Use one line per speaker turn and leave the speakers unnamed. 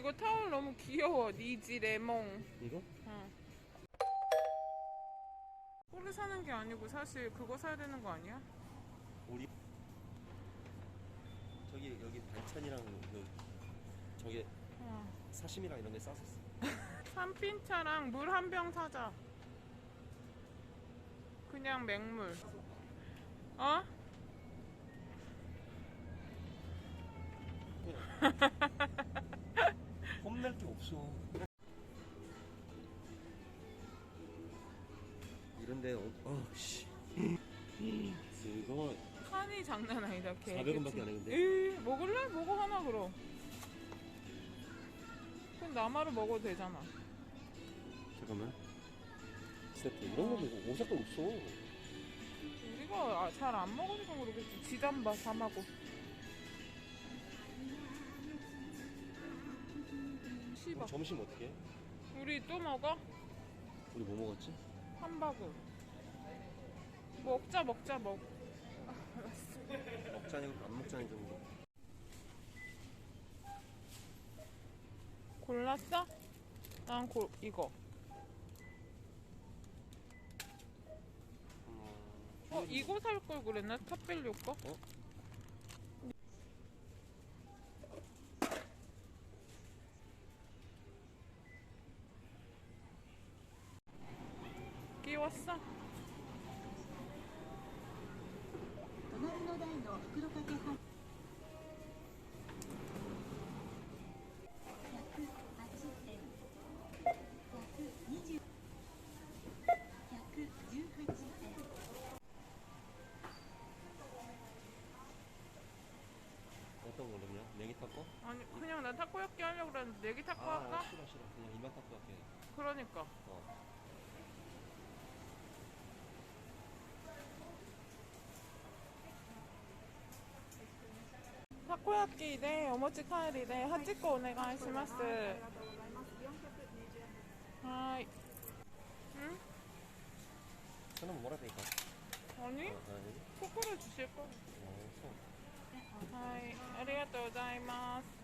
이거 타월 너무 귀여워. 니지 레몽.
이거?
응. 꼬리 사는 게 아니고 사실 그거 사야 되는 거 아니야?
우리 저기 여기 반찬이랑 그 저기
어.
사심이랑 이런 게 쌌었어.
삼핀차랑 물 한 병 사자. 그냥 맹물. 어?
없어. 이런데 어, 어 씨. 이거
칸이 장난 아니다. 걔.
400원 밖에 안 했는데?
에이, 먹을래? 먹어 하나 그럼. 그럼 나마를 먹어도 되잖아.
잠깐만. 세트 이런 거 보고 오사카 없어.
우리가 아, 잘안 먹으니까 그러겠지. 지단바 삼하고.
우리 점심 어떻게 해?
우리 또 먹어?
우리 뭐 먹었지?
함바구. 먹자 먹자 먹.
먹자니 안 먹자니 정도.
골랐어? 난 고, 이거. 어 이거 살 걸 그랬나? 탑밸류 거?
어?
왔어?
어떤 걸로요? 내기 타코?
아니 그냥 난 타코야끼 하려고 그랬는데 내기 타코 아, 할까?
싫어 싫어 그냥 이만 타코 할게
그러니까
어.
타코야끼 네 어머치 카에리 네 하치코 오네가 시마스 하이 응?
저는 뭐라 되니까.
아니
어, 아니.
코코를 주실 거
어, 소.
하이 아리가또 고자이마스